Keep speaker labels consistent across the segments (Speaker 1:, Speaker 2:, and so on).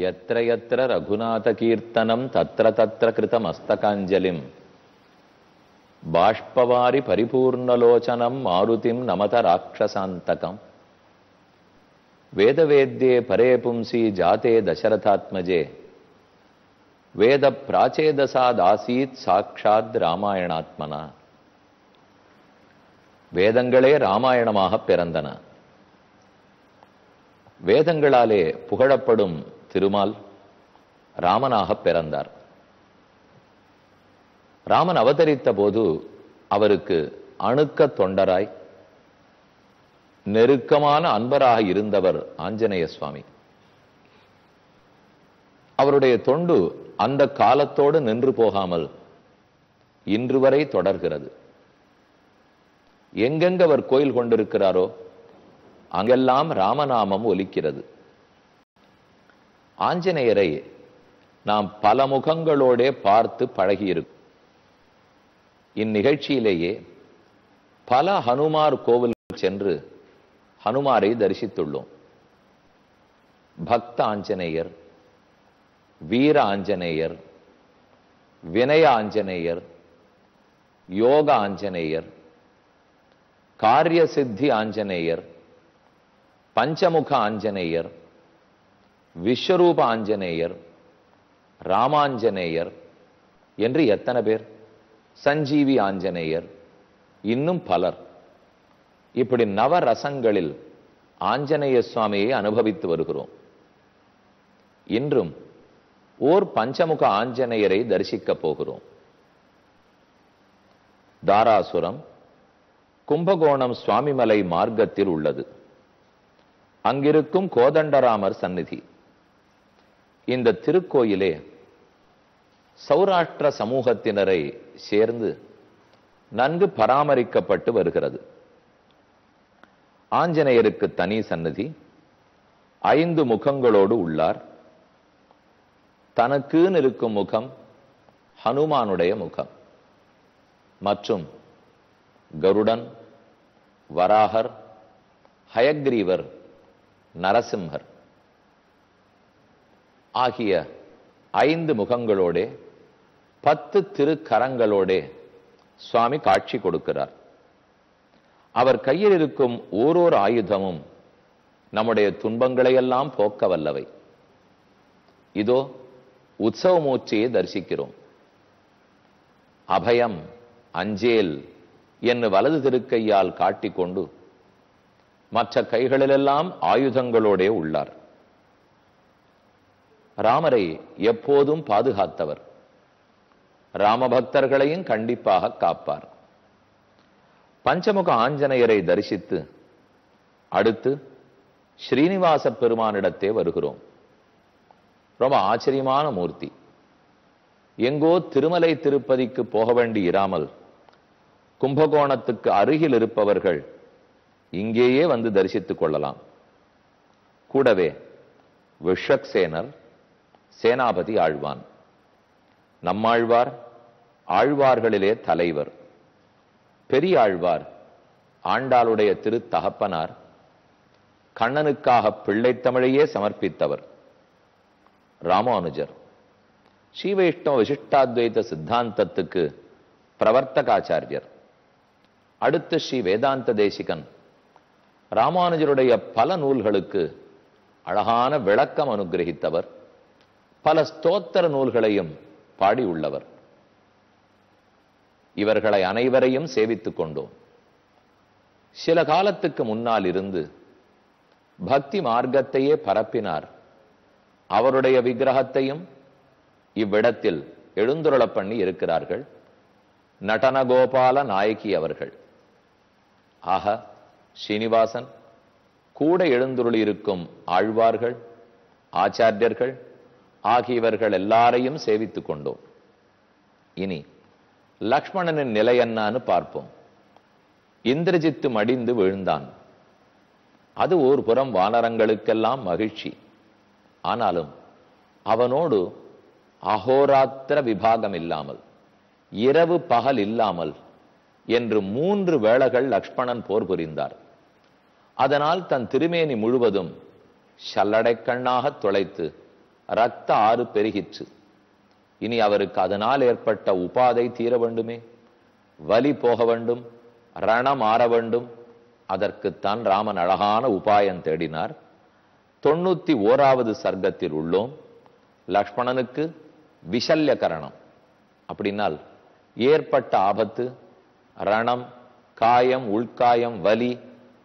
Speaker 1: எத்திர எத்திர ரகுநாத கீர்த்தனம் தத்திர தத்திர கிருத மஸ்தகாஞ்சலிம் బాష్పవారి పరిపూర్ణలోచనం మారుతిం నమత రాక్షసాంతకం వేదవేద్యే పరే పుంసి జాతే దశరథాత్మజే వేద ప్రాచేదసాదాసీత్ సాక్షాత్ రామాయణాత్మనా வேதங்களே ராமாயணமாக பிறந்தன. வேதங்களாலே புகழப்படும் திருமால் ராமனாக பிறந்தார். ராமன் அவதரித்த போது அவருக்கு அணுக்க தொண்டராய் நெருக்கமான அன்பராக இருந்தவர் ஆஞ்சநேய சுவாமி. அவருடைய தொண்டு அந்த காலத்தோடு நின்று போகாமல் இன்று வரை தொடர்கிறது. எங்கெங்க அவர் கோயில் கொண்டிருக்கிறாரோ அங்கெல்லாம் ராமநாமம் ஒலிக்கிறது. ஆஞ்சநேயரை நாம் பல முகங்களோடே பார்த்து பழகியிருக்கும். இந்நிகழ்ச்சியிலேயே பல ஹனுமார் கோவில் சென்று ஹனுமாரை தரிசித்துள்ளோம். பக்த ஆஞ்சநேயர் வீர ஆஞ்சநேயர் வினய ஆஞ்சநேயர் யோக ஆஞ்சநேயர் காரிய சித்தி ஆஞ்சநேயர் பஞ்சமுக ஆஞ்சநேயர் விஸ்வரூப ஆஞ்சநேயர் ராமாஞ்சநேயர் என்று எத்தனை பேர்? சஞ்சீவி ஆஞ்சநேயர் இன்னும் பலர். இப்படி நவரசங்களில் ஆஞ்சநேய சுவாமியை அனுபவித்து வருகிறோம். இன்றும் ஓர் பஞ்சமுக ஆஞ்சநேயரை தரிசிக்கப் போகிறோம். தாராசுரம் கும்பகோணம் சுவாமிமலை மார்க்கத்தில் உள்ளது. அங்கிருக்கும் கோதண்டராமர் சந்நிதி. இந்த திருக்கோயிலே சௌராஷ்டிர சமூகத்தினரை சேர்ந்து நன்கு பராமரிக்கப்பட்டு வருகிறது. ஆஞ்சநேயருக்கு தனி சன்னதி ஐந்து முகங்களோடு உள்ளார். தனக்குன்னு இருக்கும் முகம் ஹனுமானுடைய முகம். மற்றும் கருடன் வராகர் ஹயக்ரீவர் நரசிம்ஹர் ஆகிய ஐந்து முகங்களோடே பத்து திருக்கரங்களோடே சுவாமி காட்சி கொடுக்கிறார். அவர் கையில் இருக்கும் ஓரோர் ஆயுதமும் நம்முடைய துன்பங்களையெல்லாம் போக்க வல்லவை. இதோ உற்சவ மூர்த்தியை தரிசிக்கிறோம். அபயம் அஞ்சேல் என்று வலது திருக்கையால் காட்டிக்கொண்டு மற்ற கைகளிலெல்லாம் ஆயுதங்களோடே உள்ளார். ராமரை எப்போதும் பாதுகாத்தவர். ராமபக்தர்களையும் கண்டிப்பாக காப்பார். பஞ்சமுக ஆஞ்சநேயரை தரிசித்து அடுத்து ஸ்ரீனிவாச பெருமானிடத்தே வருகிறோம். ரொம்ப ஆச்சரியமான மூர்த்தி. எங்கோ திருமலை திருப்பதிக்கு போக வேண்டி இராமல் கும்பகோணத்துக்கு அருகில் இருப்பவர்கள் இங்கேயே வந்து தரிசித்துக் கொள்ளலாம். கூடவே விஷக்சேனர் சேனாபதி ஆழ்வான். நம்மாழ்வார் ஆழ்வார்களிலே தலைவர். பெரியாழ்வார் ஆண்டாளுடைய திரு தகப்பனார் கண்ணனுக்காக பிள்ளைத்தமிழையே சமர்ப்பித்தவர். ராமானுஜர். ஸ்ரீவைஷ்ணவ விசிஷ்டாத்வைத சித்தாந்தத்துக்கு பிரவர்த்தகாச்சாரியர். அடுத்து ஸ்ரீ வேதாந்த தேசிகன். ராமானுஜருடைய பல நூல்களுக்கு அழகான விளக்கம் அனுகிரகித்தவர். பல ஸ்தோத்திர நூல்களையும் பாடியுள்ளவர். இவர்களை அனைவரையும் சேவித்துக் கொண்டோம். சில காலத்துக்கு முன்னால் இருந்து பக்தி மார்க்கத்தையே பரப்பினார். அவருடைய விக்கிரகத்தையும் இவ்விடத்தில் எழுந்துருள பண்ணி இருக்கிறார்கள். நடனகோபால நாயகி அவர்கள். ஆக ஸ்ரீனிவாசன் கூட எழுந்துருளி இருக்கும் ஆழ்வார்கள் ஆச்சாரியர்கள் ஆகியவர்கள் எல்லாரையும் சேவித்து கொண்டோம். இனி லக்ஷ்மணனின் நிலை என்னான்னு பார்ப்போம். இந்திரஜித்து மடிந்து விழுந்தான். அது ஒரு புறம் வானரங்களுக்கெல்லாம் மகிழ்ச்சி. ஆனாலும் அவனோடு அகோராத்திர விபாகம் இல்லாமல் இரவு பகல் இல்லாமல் என்று மூன்று வேளைகள் லக்ஷ்மணன் போர் புரிந்தார். அதனால் தன் திருமேனி முழுவதும் சல்லடைக்கண்ணாக துளைத்து ரத்த ஆறு பெருகிற்று. இனி அவருக்கு அதனால் ஏற்பட்ட உபாதை தீர வேண்டுமே. வலி போக வேண்டும் ரணம் ஆற வேண்டும். அதற்குத்தான் ராமன் அழகான உபாயம் தேடினார். தொண்ணூத்தி ஓராவது சர்க்கத்தில் உள்ளோம். லக்ஷ்மணனுக்கு விஷல்ய கரணம் அப்படின்னால் ஏற்பட்ட ஆபத்து ரணம் காயம் உள்காயம் வலி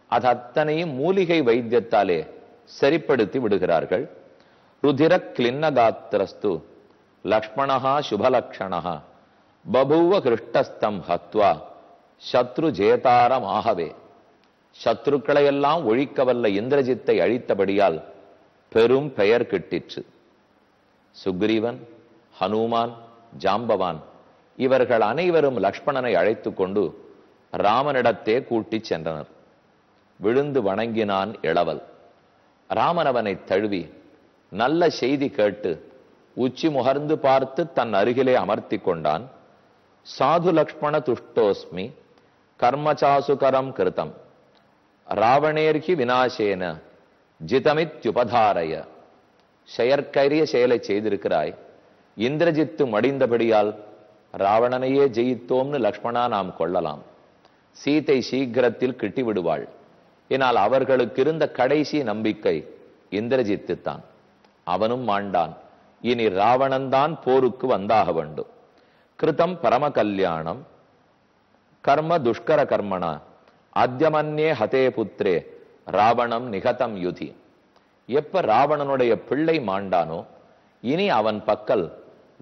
Speaker 1: அது அத்தனையும் மூலிகை வைத்தியத்தாலே சரிப்படுத்தி விடுகிறார்கள். ருதிர கிளின்னகாத்திரஸ்து லக்ஷ்மணா சுபலக்ஷணா பபூவ கிருஷ்டஸ்தம் ஹத்வா. சத்ரு ஜேதாரமாகவே சத்ருக்களை ஒழிக்கவல்ல இந்திரஜித்தை அழித்தபடியால் பெரும் பெயர் கிட்டிற்று. சுக்ரீவன் ஹனுமான் ஜாம்பவான் இவர்கள் அனைவரும் லக்ஷ்மணனை அழைத்துக் கொண்டு ராமனிடத்தே கூட்டிச் சென்றனர். விழுந்து வணங்கினான் இளவல். ராமன் அவனை தழுவி நல்ல செய்தி கேட்டு உச்சி முகர்ந்து பார்த்து தன் அருகிலே அமர்த்தி கொண்டான். சாது லக்ஷ்மண துஷ்டோஸ்மி கர்மச்சாசுகரம் கிருதம் ராவணேர்கி வினாசேன ஜிதமித்யுபதாரய செயற்கரிய செயலை செய்திருக்கிறாய். இந்திரஜித்து மடிந்தபடியால் ராவணனையே ஜெயித்தோம்னு லக்ஷ்மணா நாம் கொள்ளலாம். சீதை சீக்கிரத்தில் கிட்டி விடுவாள் எனால் அவர்களுக்கு இருந்த கடைசி நம்பிக்கை இந்திரஜித்து தான் அவனும் மாண்டான். இனி ராவணன்தான் போருக்கு வந்தாக வேண்டும் கிருதம் பரம கல்யாணம் கர்ம துஷ்கர கர்மணா. அத்தியமன்யே ஹதே புத்திரே. ராவணம் நிகதம் யுதி. எப்ப ராவணனுடைய பிள்ளை மாண்டானோ இனி அவன் பக்கல்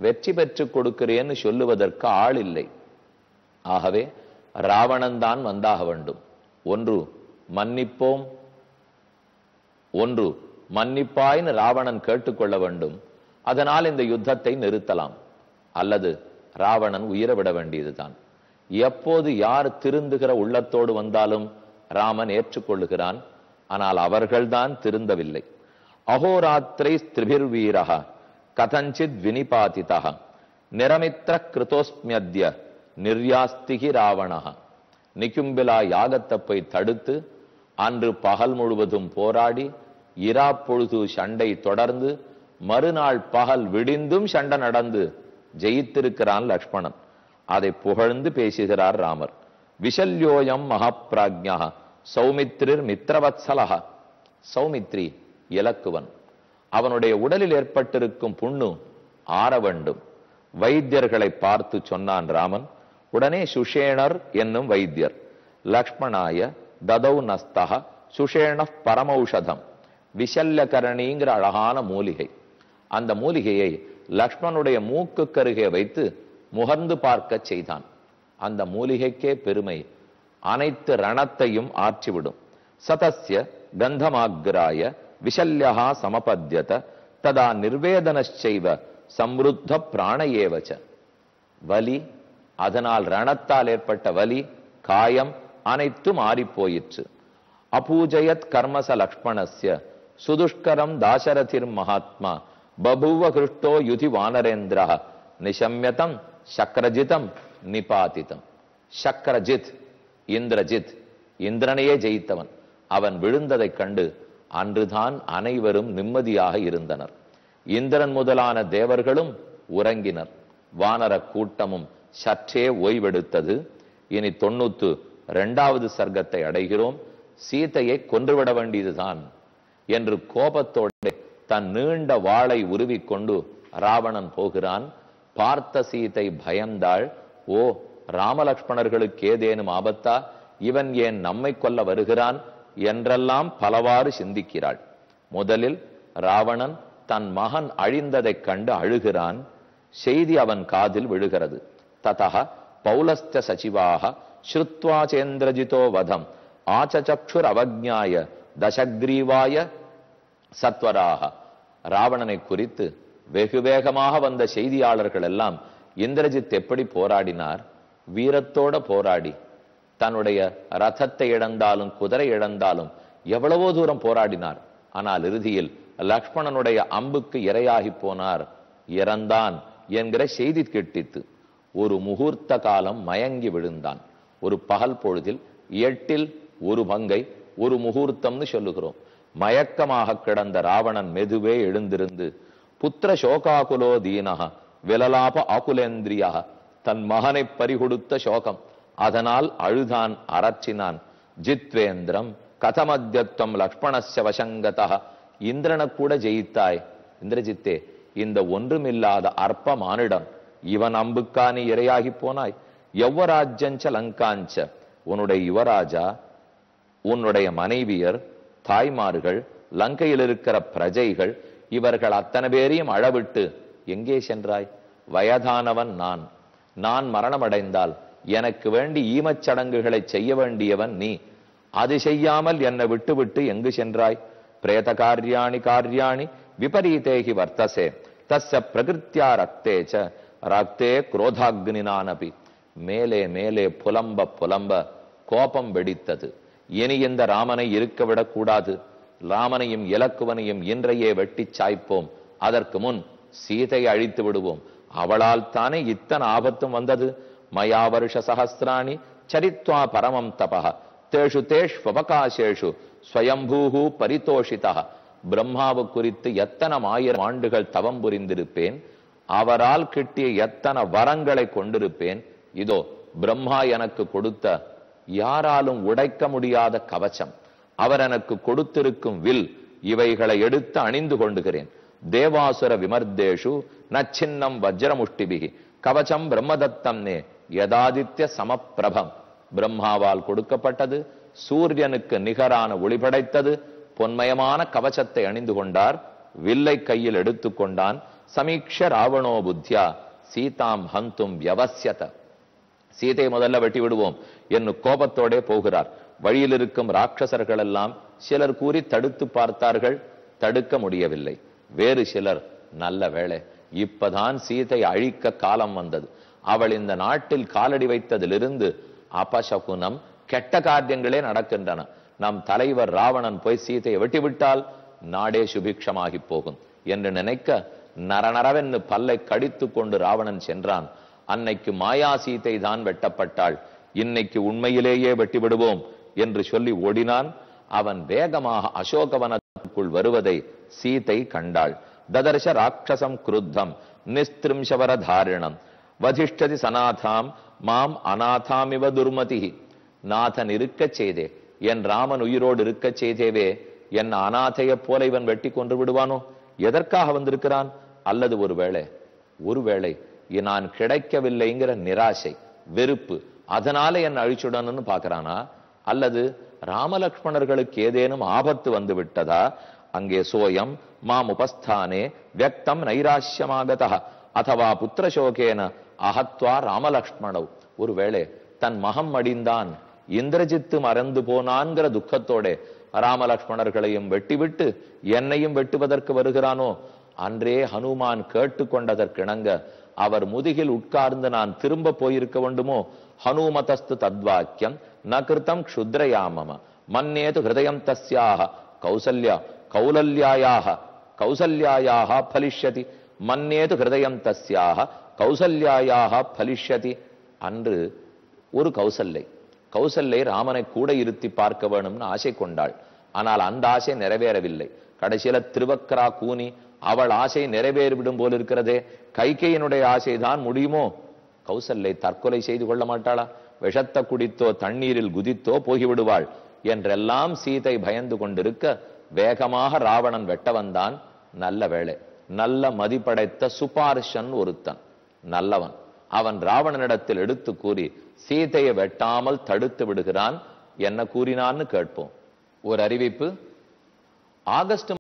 Speaker 1: வெற்றி பெற்றுக் கொடுக்கிறேன்னு சொல்லுவதற்கு ஆள் இல்லை ஆகவே ராவணன்தான் வந்தாக வேண்டும் ஒன்று மன்னிப்போம். ஒன்று மன்னிப்பாய்னு ராவணன் கேட்டுக்கொள்ள வேண்டும். அதனால் இந்த யுத்தத்தை நிறுத்தலாம். அல்லது ராவணன் உயிரை விட வேண்டியதுதான். எப்போது யார் திருந்துகிற உள்ளத்தோடு வந்தாலும் ராமன் ஏற்றுக்கொள்ளுகிறான். ஆனால் அவர்கள்தான் திருந்தவில்லை. அகோராத்திரை ஸ்திரிபிர்வீரக கதஞ்சித் வினிபாதிதா நிரமித்திர கிருதோஸ்மியத்ய நிர்யாஸ்திகி ராவணக நிக்கும்பிலா யாகத்தை போய் தடுத்து அன்று பகல் முழுவதும் போராடி இரா பொழுது சண்டை தொடர்ந்து மறுநாள் பகல் விடிந்தும் சண்டை நடந்து ஜெயித்திருக்கிறான் லக்ஷ்மணன். அதை புகழ்ந்து பேசுகிறார் ராமர். விஷல்யோயம் மகப்பிராஜ்யா சௌமித்ரிர் மித்ரவத்சலஹ. சௌமித்ரி இலக்குவன். அவனுடைய உடலில் ஏற்பட்டிருக்கும் புண்ணு ஆற வேண்டும். வைத்தியர்களை பார்த்து சொன்னான் ராமன். உடனே சுஷேணர் என்னும் வைத்தியர். லக்ஷ்மணாய ததௌ நஸ்தக சுஷேண பரமௌஷதம். விஷல்யகரணிங்கிற அழகான மூலிகை. அந்த மூலிகையை லக்ஷ்மணுடைய மூக்குக்கருகே வைத்து முகர்ந்து பார்க்க செய்தான். அந்த மூலிகைக்கே பெருமை. அனைத்து ரணத்தையும் ஆற்றிவிடும். சதசிய கந்தமாகிராய விஷல்யா சமபத்தியத ததா நிர்வேதனச்செய்வ சம்ருத்த பிராணயேவச்ச. வலி அதனால் ரணத்தால் ஏற்பட்ட வலி காயம் அனைத்தும் ஆறிப்போயிற்று. அபூஜயத் கர்மச லக்ஷ்மணஸ்ய சுதுஷ்கரம் தாசரதிர் மகாத்மா. பபுவ கிருஷ்டோ யுதி வானரேந்திரா நிஷம்யதம் சக்கரஜிதம் நிபாதிதம். சக்கரஜித் இந்திரஜித் இந்திரனையே ஜெயித்தவன். அவன் விழுந்ததைக் கண்டு அன்றுதான் அனைவரும் நிம்மதியாக இருந்தனர். இந்திரன் முதலான தேவர்களும் உறங்கினர். வானர கூட்டமும் சற்றே ஓய்வெடுத்தது. இனி தொண்ணூத்து இரண்டாவது சர்க்கத்தை அடைகிறோம். சீதையை கொன்றுவிட வேண்டியதுதான். என்று கோபத்தோடு தன் நீண்ட வாளை உருவிக்கொண்டு ராவணன் போகிறான். பார்த்த சீதை பயந்தாள். ஓ ராமலக்ஷ்மணர்களுக்கு ஏதேனும் ஆபத்தா? இவன் ஏன் நம்மை கொல்ல வருகிறான்? என்றெல்லாம் பலவாறு சிந்திக்கிறாள். முதலில் ராவணன் தன் மகன் அழிந்ததைக் கண்டு அழுகிறான். செய்தி அவன் காதில் விழுகிறது. ததா பௌலஸ்த சச்சிவாக ஸ்ருத்வாச்சேந்திரஜிதோ வதம் ஆச்சச்சுர் அவஜ்ஞாய தசக்ரீவாய சத்வராக ராவணனை குறித்து வெகு வேகமாக வந்த செய்தியாளர்கள் எல்லாம் இந்திரஜித் எப்படி போராடினார்? வீரத்தோட போராடி தன்னுடைய ரதத்தை இழந்தாலும் குதிரை இழந்தாலும் எவ்வளவோ தூரம் போராடினார். ஆனால் இறுதியில் லக்ஷ்மணனுடைய அம்புக்கு இரையாகி போனார். இறந்தான் என்கிற செய்தி கிட்டித்து ஒரு முகூர்த்த காலம் மயங்கி விழுந்தான். ஒரு பகல் பொழுதில் எட்டில் ஒரு பங்கை ஒரு முகூர்த்தம்னு சொல்லுகிறோம். மயக்கமாக கிடந்த ராவணன் மெதுவே எழுந்திருந்து புத்திர சோகாகுலோ தீனக விலலாப ஆகுலேந்திரியாக தன் மகனை பறிகொடுத்த சோகம். அதனால் அழுதான் அரற்றினான் ஜித்வேந்திரம் கதமத்தியத்துவம் லக்ஷ்மணஸ்ய வசங்கதா இந்திரனை கூட ஜெயித்தாய். இந்திரஜித்தே இந்த ஒன்றுமில்லாத அற்ப மானிடம் இவன் அம்புக்கானி இரையாகி போனாய். யவ்வராஜ்யஞ்ச லங்காஞ்ச உன்னுடைய யுவராஜா உன்னுடைய மனைவியர் தாய்மார்கள் லங்கையில் இருக்கிற பிரஜைகள் இவர்கள் அத்தனை பேரையும் அழவிட்டு எங்கே சென்றாய்? வயதானவன் நான். நான் மரணமடைந்தால் எனக்கு வேண்டி ஈமச்சடங்குகளை செய்ய வேண்டியவன் நீ. அது செய்யாமல் என்னை விட்டுவிட்டு எங்கு சென்றாய்? பிரேத காரியாணி காரியாணி விபரீதேகி வர்த்தசே தஸ்ய பிரகிருத்தியா ரக்தே ச ரக்தே குரோதாக்னினானபி. மேலே மேலே புலம்ப புலம்ப கோபம் வெடித்தது. இனி இந்த ராமனை இருக்க விடக்கூடாது ராமனையும் இலக்குவனையும் இன்றையே வெட்டிச் சாய்ப்போம். அதற்கு முன் சீதையை அழித்து விடுவோம். அவளால் தானே இத்தனை ஆபத்தும் வந்தது? மயா வருஷ சஹசிராணி சரித்வா பரமம் தபக தேஷு தேஷ்வபகாசேஷு ஸ்வயம்பூஹு பரிதோஷிதா பிரம்மாவு குறித்து எத்தனை ஆயிரம் ஆண்டுகள் தவம் புரிந்திருப்பேன்? அவரால் கிட்டிய எத்தனை வரங்களை கொண்டிருப்பேன்? இதோ பிரம்மா எனக்கு கொடுத்த யாராலும் உடைக்க முடியாத கவச்சம் அவர் எனக்கு கொடுத்திருக்கும் வில் இவைகளை எடுத்து அணிந்து கொண்டுகிறேன். தேவாசுர விமர்தேஷு நச்சின்னம் வஜ்ரமுஷ்டிபிகி கவச்சம் பிரம்மதத்தம் நே யதாதித்ய சமப்பிரபம். பிரம்மாவால் கொடுக்கப்பட்டது. சூரியனுக்கு நிகரான ஒளி படைத்தது. பொன்மயமான கவச்சத்தை அணிந்து கொண்டார். வில்லை கையில் எடுத்துக்கொண்டான் சமீக்ஷ ராவணோ புத்தியா. சீதாம் ஹந்தும் வியவசியத சீதை முதல்ல வெட்டி விடுவோம். என்று கோபத்தோடே போகிறார். வழியில் இருக்கும் ராட்சசர்கள் எல்லாம் சிலர் கூறி தடுத்து பார்த்தார்கள் தடுக்க முடியவில்லை. வேறு சிலர் நல்ல வேளை இப்பதான் சீதை அழிக்க காலம் வந்தது. அவள் இந்த நாட்டில் காலடி வைத்ததிலிருந்து அபசகுனம் கெட்ட காரியங்களே நடக்கின்றன. நம் தலைவர் ராவணன் போய் சீதையை வெட்டிவிட்டால் நாடே சுபிக்ஷமாகி போகும் என்று நினைக்க நரநரவென்று பல்லை கடித்து கொண்டு ராவணன் சென்றான். அன்னைக்கு மாயா சீதை தான் வெட்டப்பட்டாள். இன்னைக்கு உண்மையிலேயே வெட்டி விடுவோம் என்று சொல்லி ஓடினான். அவன் வேகமாக அசோகவனத்துக்குள் வருவதை சீதை கண்டாள். ததர்ஷ ராட்சசம் குருத்தம் நிஸ்திரிம்சவர தாரிணம். வதிஷ்டதி சனாதாம் மாம் அநாதாமிவ துர்மதி. நாதன் இருக்கச் செய்தே என் ராமன் உயிரோடு இருக்கச் செய்தேவே என் அநாதையைப் போல இவன் வெட்டி கொன்று விடுவானோ? எதற்காக வந்திருக்கிறான்? அல்லது ஒருவேளை ஒருவேளை நான் கிடைக்கவில்லைங்கிற நிராசை வெறுப்பு அதனால என் அழிச்சுடணும்னு பாக்குறானா அல்லது ராமலக்ஷ்மணர்களுக்கு ஏதேனும் ஆபத்து வந்து விட்டதா? அங்கே சோயம் மாம் உபஸ்தானே வியக்தம் நைராஷ்யமாகதா. அதவா புத்திரசோகேன அகத்வா ராமலக்ஷ்மணவ் ஒருவேளை தன் மகம் அடிந்தான் இந்திரஜித்து மறந்து போனான்கிற துக்கத்தோட ராமலக்ஷ்மணர்களையும் வெட்டிவிட்டு என்னையும் வெட்டுவதற்கு வருகிறானோ? அன்றே ஹனுமான் கேட்டுக்கொண்டதற்கிணங்க அவர் முதுகில் உட்கார்ந்து நான் திரும்ப போயிருக்க வேண்டுமோ? ஹனுமதஸ்து தத்வாக்கியம் ந கிருத்தம் க்ஷுத்ரயாமம. மன்னேது ஹிருதயம் தஸ்யாக. கௌசல்யா கௌலல்யாயாக. கௌசல்யாயாக பலிஷ்யதி மன்னேது ஹிருதயம் தஸ்யாக. கௌசல்யாயாக பலிஷ்யதி அன்று ஒரு கௌசல்லை. கௌசல்லை ராமனை கூட இருத்தி பார்க்க வேணும்னு ஆசை கொண்டாள். ஆனால் அந்த ஆசை நிறைவேறவில்லை. கடைசியில திருவக்கரா கூனி அவள் ஆசை நிறைவேறிவிடும் போல் இருக்கிறதே. கைகையினுடைய ஆசைதான் முடியுமோ? கௌசல்லை தற்கொலை செய்து கொள்ள மாட்டாளா? விஷத்தை குடித்தோ தண்ணீரில் குதித்தோ போகிவிடுவாள் என்றெல்லாம் சீதை பயந்து கொண்டிருக்க வேகமாக ராவணன் வெட்ட வந்தான். நல்ல வேளை. நல்ல மதிப்படைத்த சுபார்ஷன் ஒருத்தன். நல்லவன். அவன் ராவணனிடத்தில் எடுத்து கூறி சீதையை வெட்டாமல் தடுத்து விடுகிறான். என்ன கூறினான்னு கேட்போம். ஒரு அறிவிப்பு. ஆகஸ்ட்